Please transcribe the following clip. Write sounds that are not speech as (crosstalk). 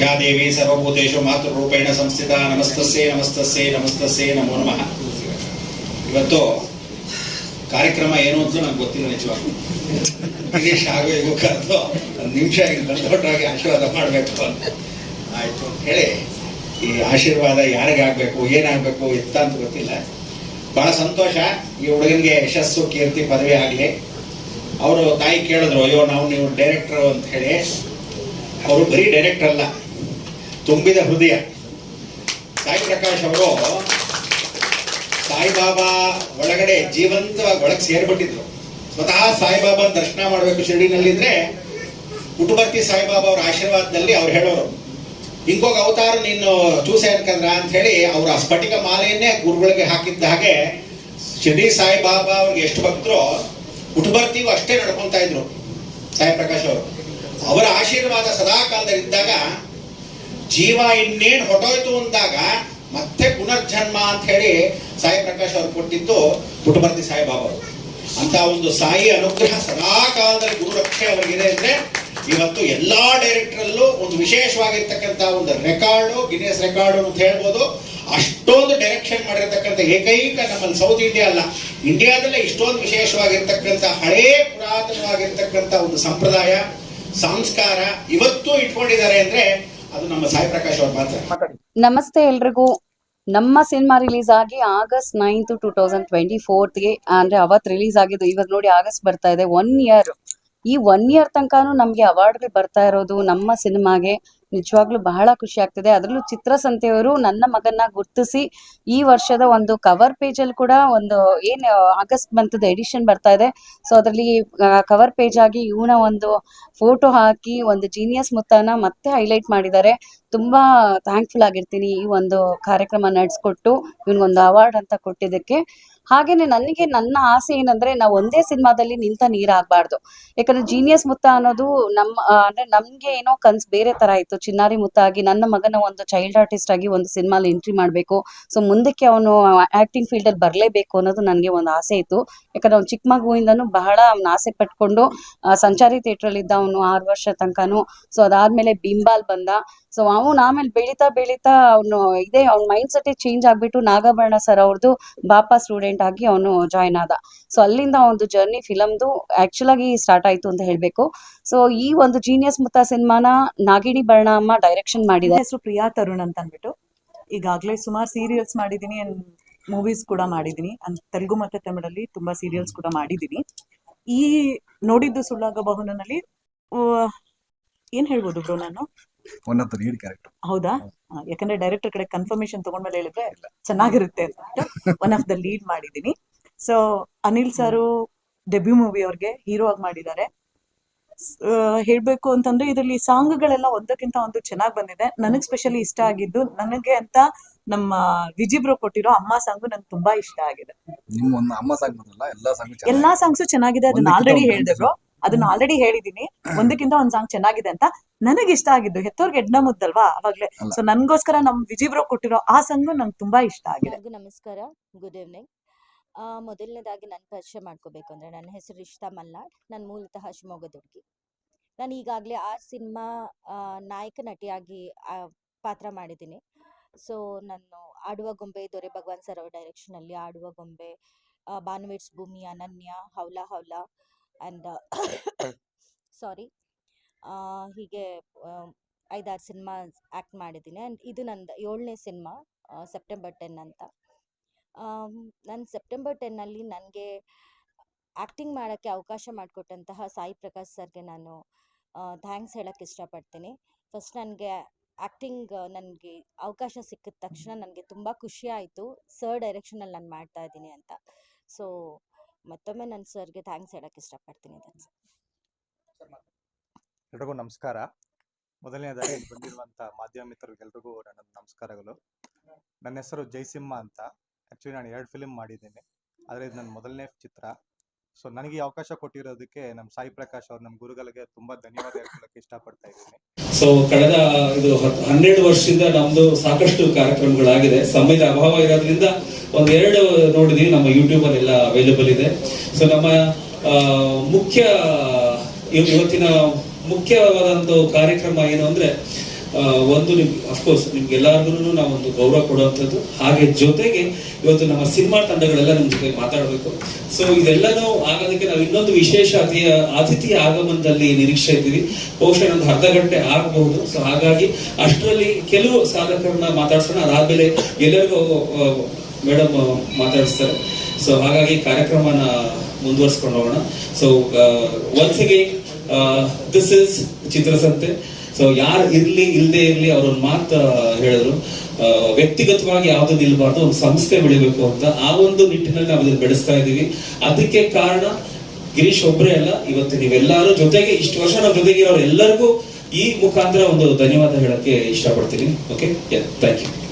ಯಾ ದೇವಿ ಸರ್ವಭೂತೇಶು ಮಾತೃರೂಪೇಣ ಸಂಸ್ಥಿತ ನಮಸ್ತಸ್ಸೇ ನಮಸ್ತಸ್ಸೇ ನಮಸ್ತಸ್ಸೇ ನಮೋ ನಮಃ. ಇವತ್ತು ಕಾರ್ಯಕ್ರಮ ಏನು ಅಂತ ನಂಗೆ ಗೊತ್ತಿಲ್ಲ ನಿಜವಾಗ್ಲೂ. ಗಿರೀಶ್ ಕರೆದು ಒಂದು ನಿಮಿಷ ಬಂದೊಟ್ಟಾಗಿ ಆಶೀರ್ವಾದ ಮಾಡಬೇಕು ಅಂತ. ಆಯಿತು ಹೇಳಿ, ಈ ಆಶೀರ್ವಾದ ಯಾರಿಗೆ ಆಗಬೇಕು ಏನಾಗಬೇಕು, ಎತ್ತ ಅಂತ ಗೊತ್ತಿಲ್ಲ. ಬಹಳ ಸಂತೋಷ, ಈ ಹುಡುಗನಿಗೆ ಯಶಸ್ಸು, ಕೀರ್ತಿ, ಪದವಿ ಆಗಲಿ. ಅವರು ತಾಯಿ ಕೇಳಿದ್ರು, ಅಯ್ಯೋ, ನಾವು ನೀವು ಡೈರೆಕ್ಟ್ರು ಅಂತ ಹೇಳಿ. ಅವರು ಬರೀ ಡೈರೆಕ್ಟರ್ ಅಲ್ಲ. ತುಂಬಿದ ಹೃದಯ. ಸಾಯಿ ಪ್ರಕಾಶ್ ಅವರು ಸಾಯಿಬಾಬಾ ಒಳಗಡೆ ಜೀವಂತವಾಗಿ ಒಳಗೆ ಸೇರ್ಬಿಟ್ಟಿದ್ರು. ಸ್ವತಃ ಸಾಯಿಬಾಬಾನ ದರ್ಶನ ಮಾಡಬೇಕು ಶಿರಡಿನಲ್ಲಿದ್ರೆ ಕುಟುಂಬರ್ತಿ ಸಾಯಿಬಾಬಾ ಅವ್ರ ಆಶೀರ್ವಾದದಲ್ಲಿ ಅವ್ರು ಹೇಳೋರು. ಹಿಂಗೋಗಿ ಅವತಾರ ನೀನು ಚೂಸೆ ಅನ್ಕಂದ್ರ ಅಂತ ಹೇಳಿ ಅವರ ಸ್ಫಟಿಕ ಮಾಲೆಯನ್ನೇ ಗುರುಗಳಿಗೆ ಹಾಕಿದ್ದ ಹಾಗೆ ಶಿರಡಿ ಸಾಯಿಬಾಬಾ ಅವ್ರಿಗೆ ಎಷ್ಟು ಭಕ್ತರು ಕುಟುಂಬರ್ತಿಗೂ ಅಷ್ಟೇ ನಡ್ಕೊಂತ ಇದ್ರು ಸಾಯಿ ಪ್ರಕಾಶ್ ಅವರು. ಅವರ ಆಶೀರ್ವಾದ ಸದಾ ಕಾಲದಲ್ಲಿ ಇದ್ದಾಗ ಜೀವ ಇನ್ನೇನು ಹೊಟ್ಟೋಯ್ತು ಅಂದಾಗ ಮತ್ತೆ ಪುನರ್ಜನ್ಮ ಅಂತ ಹೇಳಿ ಸಾಯಿ ಪ್ರಕಾಶ್ ಅವರು ಕೊಟ್ಟಿದ್ದು ಪುಟಬರ್ತಿ ಸಾಯಿಬಾಬಾ ಅವರು. ಅಂತ ಒಂದು ಸಾಯಿ ಅನುಗ್ರಹ ಸದಾ ಕಾಲದಲ್ಲಿ ಗುರು ರಕ್ಷೆ ಅವರಿಗಿದೆ ಅಂದ್ರೆ ಇವತ್ತು ಎಲ್ಲಾ ಡೈರೆಕ್ಟರಲ್ಲೂ ಒಂದು ವಿಶೇಷವಾಗಿರ್ತಕ್ಕಂಥ ಒಂದು ರೆಕಾರ್ಡು, ಗಿನ್ನೆಸ್ ರೆಕಾರ್ಡು ಅಂತ ಹೇಳ್ಬೋದು. ಅಷ್ಟೊಂದು ಡೈರೆಕ್ಷನ್ ಮಾಡಿರ್ತಕ್ಕಂಥ ಏಕೈಕ ನಮ್ಮಲ್ಲಿ ಸೌತ್ ಇಂಡಿಯಾ ಅಲ್ಲ, ಇಂಡಿಯಾದಲ್ಲೇ ಇಷ್ಟೊಂದು ವಿಶೇಷವಾಗಿರ್ತಕ್ಕಂಥ ಹಳೇ ಪುರಾತನವಾಗಿರ್ತಕ್ಕಂಥ ಒಂದು ಸಂಪ್ರದಾಯ, ಸಂಸ್ಕಾರ ಇವತ್ತು ಇಟ್ಕೊಂಡಿದ್ದಾರೆ ಅಂದ್ರೆ ಅದು ನಮ್ಮ ಸಾಯಿ ಪ್ರಕಾಶ್ ಅವರು ಮಾತ್ರ. ನಮಸ್ತೆ ಎಲ್ರಿಗೂ. ನಮ್ಮ ಸಿನಿಮಾ ರಿಲೀಸ್ ಆಗಿ August ninth two thousand twenty ಫೋರ್ತ್ಗೆ ಅಂದ್ರೆ ಅವತ್ ರಿಲೀಸ್ ಆಗಿದ್ದು ಇವಾಗ ನೋಡಿ ಆಗಸ್ಟ್ ಬರ್ತಾ ಇದೆ ಒನ್ ಇಯರ್ ಈ ಒನ್ ಇಯರ್ ತನಕನೂ ನಮ್ಗೆ ಅವಾರ್ಡ್ಗಳು ಬರ್ತಾ ಇರೋದು ನಮ್ಮ ಸಿನಿಮಾಗೆ. ನಿಜವಾಗ್ಲೂ ಬಹಳ ಖುಷಿ ಆಗ್ತದೆ. ಅದರಲ್ಲೂ ಚಿತ್ರಸಂತೆಯವರು ನನ್ನ ಮಗನ್ನ ಗುರ್ತಿಸಿ ಈ ವರ್ಷದ ಒಂದು ಕವರ್ ಪೇಜ್ ಅಲ್ಲಿ ಕೂಡ ಒಂದು ಏನ್ ಆಗಸ್ಟ್ ಮಂತದ ಎಡಿಷನ್ ಬರ್ತಾ ಇದೆ. ಸೊ ಅದರಲ್ಲಿ ಕವರ್ ಪೇಜ್ ಆಗಿ ಇವನ ಒಂದು ಫೋಟೋ ಹಾಕಿ ಒಂದು ಜೀನಿಯಸ್ ಮುತ್ತನ ಮತ್ತೆ ಹೈಲೈಟ್ ಮಾಡಿದ್ದಾರೆ. ತುಂಬಾ ಥ್ಯಾಂಕ್ಫುಲ್ ಆಗಿರ್ತೀನಿ ಈ ಒಂದು ಕಾರ್ಯಕ್ರಮ ನಡೆಸ್ಕೊಟ್ಟು. ಇವನಿಗೊಂದು ಅವಾರ್ಡ್ ಅಂತ ಕೊಟ್ಟಿದ್ದಕ್ಕೆ. ಹಾಗೇನೆ ನನಗೆ ನನ್ನ ಆಸೆ ಏನಂದ್ರೆ ನಾವು ಒಂದೇ ಸಿನಿಮಾದಲ್ಲಿ ನಿಂತ ನೀರಾಗಬಾರ್ದು. ಯಾಕಂದ್ರೆ ಜೀನಿಯಸ್ ಮುತ್ತ ಅನ್ನೋದು ನಮ್ಮ ಅಂದ್ರೆ ನಮ್ಗೆ ಏನೋ ಕನ್ಸ್ ಬೇರೆ ತರ ಇತ್ತು. ಚಿನ್ನಾರಿ ಮುತ್ತ ಆಗಿ ನನ್ನ ಮಗನ ಒಂದು ಚೈಲ್ಡ್ ಆರ್ಟಿಸ್ಟ್ ಆಗಿ ಒಂದು ಸಿನಿಮಾಲಿ ಎಂಟ್ರಿ ಮಾಡಬೇಕು. ಸೊ ಮುಂದಕ್ಕೆ ಅವನು ಆಕ್ಟಿಂಗ್ ಫೀಲ್ಡ್ ಅಲ್ಲಿ ಬರಲೇಬೇಕು ಅನ್ನೋದು ನನಗೆ ಒಂದು ಆಸೆ ಇತ್ತು. ಯಾಕಂದ್ರೆ ಅವ್ನು ಚಿಕ್ಕ ಮಗುವಿಂದನೂ ಬಹಳ ಅವ್ನ ಆಸೆ ಪಟ್ಕೊಂಡು ಸಂಚಾರಿ ಥಿಯೇಟರ್ ಅಲ್ಲಿ ಇದ್ದ ಅವನು ಆರು ವರ್ಷ ತನಕನು. ಸೊ ಅದಾದ್ಮೇಲೆ ಬಿಂಬಾಲ್ ಬಂದ. ಸೊ ಅವನು ಆಮೇಲೆ ಬೆಳೀತಾ ಬೆಳೀತಾ ಅವನು ಇದೇ, ಅವ್ನ ಮೈಂಡ್ ಸೆಟ್ ಚೇಂಜ್ ಆಗ್ಬಿಟ್ಟು ನಾಗಭರಣ ಸರ್ ಅವ್ರದ್ದು ಬಾಪಾ ಸ್ಟೂಡೆಂಟ್ ಆಗಿ ಅವನು ಜಾಯ್ನ್ ಆದ. ಸೊ ಅಲ್ಲಿಂದ ಒಂದು ಜರ್ನಿ ಫಿಲಮ್ದು ಆಕ್ಚುಲ್ ಆಗಿ ಸ್ಟಾರ್ಟ್ ಆಯ್ತು ಅಂತ ಹೇಳ್ಬೇಕು. ಸೊ ಈ ಒಂದು ಜೀನಿಯಸ್ ಮುತ್ತ ಸಿನಿಮಾನ ನಾಗಿಣಿ ಬರ್ಣ ಅಮ್ಮ ಡೈರೆಕ್ಷನ್ ಮಾಡಿದೆ ಹೆಸರು ಪ್ರಿಯಾ ತರುಣ್ ಅಂತ ಅಂದ್ಬಿಟ್ಟು, ಈಗಾಗಲೇ ಸುಮಾರು ಸೀರಿಯಲ್ಸ್ ಮಾಡಿದ್ದೀನಿ ಅಂಡ್ ಮೂವೀಸ್ ಕೂಡ ಮಾಡಿದ್ದೀನಿ ತೆಲುಗು ಮತ್ತೆ ತಮಿಳಲ್ಲಿ ತುಂಬಾ ಸೀರಿಯಲ್ಸ್ ಕೂಡ ಮಾಡಿದ್ದೀನಿ ಈ ನೋಡಿದ್ದು ಸುಳ್ಳಾಗಬಹುನಲ್ಲಿ ಏನ್ ಹೇಳ್ಬೋದು ಬ್ರೋ ನಾನು? One of the lead character ಹೌದಾ? ಆ, ಯಾಕಂದ್ರೆ ಡೈರೆಕ್ಟರ್ ಕಡೆ ಕನ್ಫರ್ಮೇಶನ್ ತಗೊಂಡ್ಮೇಲೆ ಹೇಳಿದ್ರೆ ಚೆನ್ನಾಗಿರುತ್ತೆ ಅಂತ ಒನ್ ಆಫ್ ದ ಲೀಡ್ ಮಾಡಿದೀನಿ so Anil sir debut movie ಅವ್ರಿಗೆ ಹೀರೋ ಆಗಿ ಮಾಡಿದ್ದಾರೆ. ಸ್- ಆ, ಹೇಳ್ಬೇಕು ಅಂತಂದ್ರೆ ಇದರಲ್ಲಿ ಸಾಂಗ್ಗಳೆಲ್ಲ ಒಂದಕ್ಕಿಂತ ಒಂದು ಚೆನ್ನಾಗಿ ಬಂದಿದೆ. ನನಗ್ ಸ್ಪೆಷಲಿ ಇಷ್ಟ ಆಗಿದ್ದು ನನಗೆ ಅಂತ ನಮ್ಮ ವಿಜಿಬ್ರು ಕೊಟ್ಟಿರೋ ಅಮ್ಮ ಸಾಂಗ್ ನಂಗೆ ತುಂಬಾ ಇಷ್ಟ ಆಗಿದೆ. ನಿಮ್ಮ ಒಂದು ಅಮ್ಮ ಸಾಂಗ್ ಬಂದ್ರಲ್ಲ ಎಲ್ಲಾ ಸಾಂಗ್ ಎಲ್ಲಾ ಸಾಂಗ್ಸು ಚೆನ್ನಾಗಿದೆ ಅದನ್ನ ಆಲ್ರೆಡಿ ಹೇಳ್ದೆ ಬ್ರೋ. ಅದನ್ನ ಆಲ್ರೆಡಿ ಹೇಳಿದೀನಿ. ಒಂದಕ್ಕಿಂತ ಒಂದ್ ಸಾಂಗ್ ಚೆನ್ನಾಗಿದೆ ಅಂತ ನನಗೆ ಇಷ್ಟ ಆಗಿದ್ದು. ಹೆತ್ತೋರ್ಗೆ ಎಡ್ನ ಮುದ್ದಲ್ವಾ ಅವಾಗ್ಲೇ. ಸೊ ನನ್ಗೋಸ್ಕರ ನಮ್ ವಿಜಿಬ್ರೋ ಕೊಟ್ಟಿರೋ ಆ ಸಂಗು ನಂಗೆ ತುಂಬಾ ಇಷ್ಟ ಆಗಿದೆ. ಎಲ್ಲರಿಗೂ ನಮಸ್ಕಾರ. ಗುಡ್ ಈವ್ನಿಂಗ್ ಮೊದಲನೇದಾಗಿ ನನ್ನ ಪರಿಚಯ ಮಾಡ್ಕೋಬೇಕು ಅಂದರೆ ನನ್ನ ಹೆಸರು ಇಷ್ಟಾ ಮಲ್ನಾಡ್. ನಾನು ಮೂಲತಃ ಶಿವಮೊಗ್ಗದ ಹುಡುಗಿ. ನಾನು ಈಗಾಗಲೇ ಆ ಸಿನಿಮಾ ನಾಯಕ ನಟಿಯಾಗಿ ಆ, ಪಾತ್ರ ಮಾಡಿದ್ದೀನಿ. ಸೊ ನಾನು ಆಡುವ ಗೊಂಬೆ ದೊರೆ ಭಗವಾನ್ ಸರ್ ಅವ್ರ ಡೈರೆಕ್ಷನಲ್ಲಿ ಆಡುವ ಗೊಂಬೆ ಆ, ಭಾನುವೇಟ್ಸ್ ಭೂಮಿ ಅನನ್ಯ ಹೌಲಾ ಹೌಲಾ (coughs) ಆ್ಯಂಡ್ ಸಾರಿ ಹೀಗೆ ಐದಾರು ಸಿನಿಮಾ ಆ್ಯಕ್ಟ್ ಮಾಡಿದ್ದೀನಿ. ಆ್ಯಂಡ್ ಇದು ನಂದು ಏಳನೇ ಸಿನಿಮಾ ಸೆಪ್ಟೆಂಬರ್ ಟೆನ್ ಅಂತ. ನಾನು ಸೆಪ್ಟೆಂಬರ್ ಟೆನ್ನಲ್ಲಿ ನನಗೆ ಆ್ಯಕ್ಟಿಂಗ್ ಮಾಡೋಕ್ಕೆ ಅವಕಾಶ ಮಾಡಿಕೊಟ್ಟಂತಹ ಸಾಯಿ ಪ್ರಕಾಶ್ ಸರ್ಗೆ ನಾನು ಥ್ಯಾಂಕ್ಸ್ ಹೇಳೋಕ್ಕೆ ಇಷ್ಟಪಡ್ತೀನಿ. ಫಸ್ಟ್ ನನಗೆ ಆ್ಯಕ್ಟಿಂಗ್ ನನಗೆ ಅವಕಾಶ ಸಿಕ್ಕಿದ ತಕ್ಷಣ ನನಗೆ ತುಂಬ ಖುಷಿ ಆಯಿತು. ಸರ್ ಡೈರೆಕ್ಷನಲ್ಲಿ ನಾನು ಮಾಡ್ತಾ ಇದ್ದೀನಿ ಅಂತ. ಸೊ ಮತ್ತೊಮ್ಮೆ ನನ್ನ ಸರ್ಗೆ ಥ್ಯಾಂಕ್ಸ್ ಹೇಳಕ್ಕೆ ಇಷ್ಟಪಡ್ತೀನಿ ಸರ್. ಎಲ್ರಿಗೂ ನಮಸ್ಕಾರ. ಮೊದಲನೇದಾಗಿ ಇಲ್ಲಿ ಬಂದಿರುವಂತ ಮಾಧ್ಯಮ ಮಿತ್ರರಿಗೆಲ್ರಿಗೂ ನನ್ನ ನಮಸ್ಕಾರಗಳು. ನನ್ನ ಹೆಸರು ಜಯಸಿಂಹ ಅಂತ. ಆಕ್ಚುಲಿ ನಾನು ಎರಡು ಫಿಲಿಮ್ ಮಾಡಿದ್ದೀನಿ. ಆದರೆ ಇದು ನನ್ನ ಮೊದಲನೇ ಚಿತ್ರ. ಸೊ ನನಗೆ ಈ ಅವಕಾಶ ಕೊಟ್ಟಿರೋದಕ್ಕೆ ನಮ್ಮ ಸಾಯಿ ಪ್ರಕಾಶ್ ಅವ್ರು ನಮ್ಮ ಗುರುಗಳಿಗೆ ತುಂಬಾ ಧನ್ಯವಾದ ಹೇಳ್ಕೊಳಕ್ಕೆ ಇಷ್ಟಪಡ್ತಾ ಇದ್ದೀನಿ. ಸೊ ಕಳೆದ ಇದು ಹನ್ನೆರಡು ವರ್ಷದಿಂದ ನಮ್ದು ಸಾಕಷ್ಟು ಕಾರ್ಯಕ್ರಮಗಳಾಗಿದೆ. ಸಮಯದ ಅಭಾವ ಇರೋದ್ರಿಂದ ಒಂದೆರಡು ನೋಡಿದೀವಿ, ನಮ್ಮ ಯೂಟ್ಯೂಬಲ್ಲಿ ಎಲ್ಲ ಅವೈಲೇಬಲ್ ಇದೆ. ಸೊ ನಮ್ಮ ಮುಖ್ಯ, ಇವ್- ಇವತ್ತಿನ ಮುಖ್ಯವಾದಂತ ಕಾರ್ಯಕ್ರಮ ಏನು ಅಂದ್ರೆ ಒಂದು ನಿಮ್ ಅಫ್ಕೋರ್ಸ್ ನಿಮ್ಗೆಲ್ಲರಿಗೂ ನಾವೊಂದು ಗೌರವ ಕೊಡುವಂಥದ್ದು. ಹಾಗೆ ಜೊತೆಗೆ ಇವತ್ತು ನಮ್ಮ ಸಿನಿಮಾ ತಂಡಗಳೆಲ್ಲ ನಿಮ್ಮ ಜೊತೆ ಮಾತಾಡಬೇಕು. ಸೊ ಇದೆಲ್ಲನೂ ಆಗೋದಕ್ಕೆ ನಾವು ಇನ್ನೊಂದು ವಿಶೇಷ ಅತಿಯ, ಅತಿಥಿ ಆಗಮನದಲ್ಲಿ ನಿರೀಕ್ಷೆ ಇದ್ದೀವಿ. ಬಹುಶಃ ಒಂದು ಅರ್ಧ ಗಂಟೆ ಆಗಬಹುದು. ಸೊ ಹಾಗಾಗಿ ಅಷ್ಟರಲ್ಲಿ ಕೆಲವು ಸಾಧಕರನ್ನ ಮಾತಾಡ್ಸೋಣ. ಅದಾದ್ಮೇಲೆ ಎಲ್ಲರಿಗೂ ಮೇಡಮ್ ಮಾತಾಡಿಸ್ತಾರೆ. ಸೊ ಹಾಗಾಗಿ ಕಾರ್ಯಕ್ರಮನ ಮುಂದುವರ್ಸ್ಕೊಂಡು ಹೋಗೋಣ so once again this is Chitrasanthe. So ಯಾರು ಇರ್ಲಿ ಇಲ್ಲದೆ ಇರ್ಲಿ ಅವ್ರ ಮಾತು ಹೇಳಿದ್ರು. ವ್ಯಕ್ತಿಗತವಾಗಿ ಯಾವ್ದು ನಿಲ್ಬಾರ್ದು, ಒಂದು ಸಂಸ್ಥೆ ಬೆಳಿಬೇಕು ಅಂತ. ಆ ಒಂದು ನಿಟ್ಟಿನಲ್ಲಿ ನಾವು ಇದನ್ನು ಬೆಳೆಸ್ತಾ ಇದ್ದೀವಿ. ಅದಕ್ಕೆ ಕಾರಣ ಗಿರೀಶ್ ಒಬ್ಬರೇ ಅಲ್ಲ. ಇವತ್ತು ನೀವೆಲ್ಲರೂ ಜೊತೆಗೆ, ಇಷ್ಟು ವರ್ಷ ನಾವು ಜೊತೆಗೆ ಇರೋರು ಎಲ್ಲರಿಗೂ ಈ ಮುಖಾಂತರ ಒಂದು ಧನ್ಯವಾದ ಹೇಳಕ್ಕೆ ಇಷ್ಟಪಡ್ತೀನಿ. Okay thank you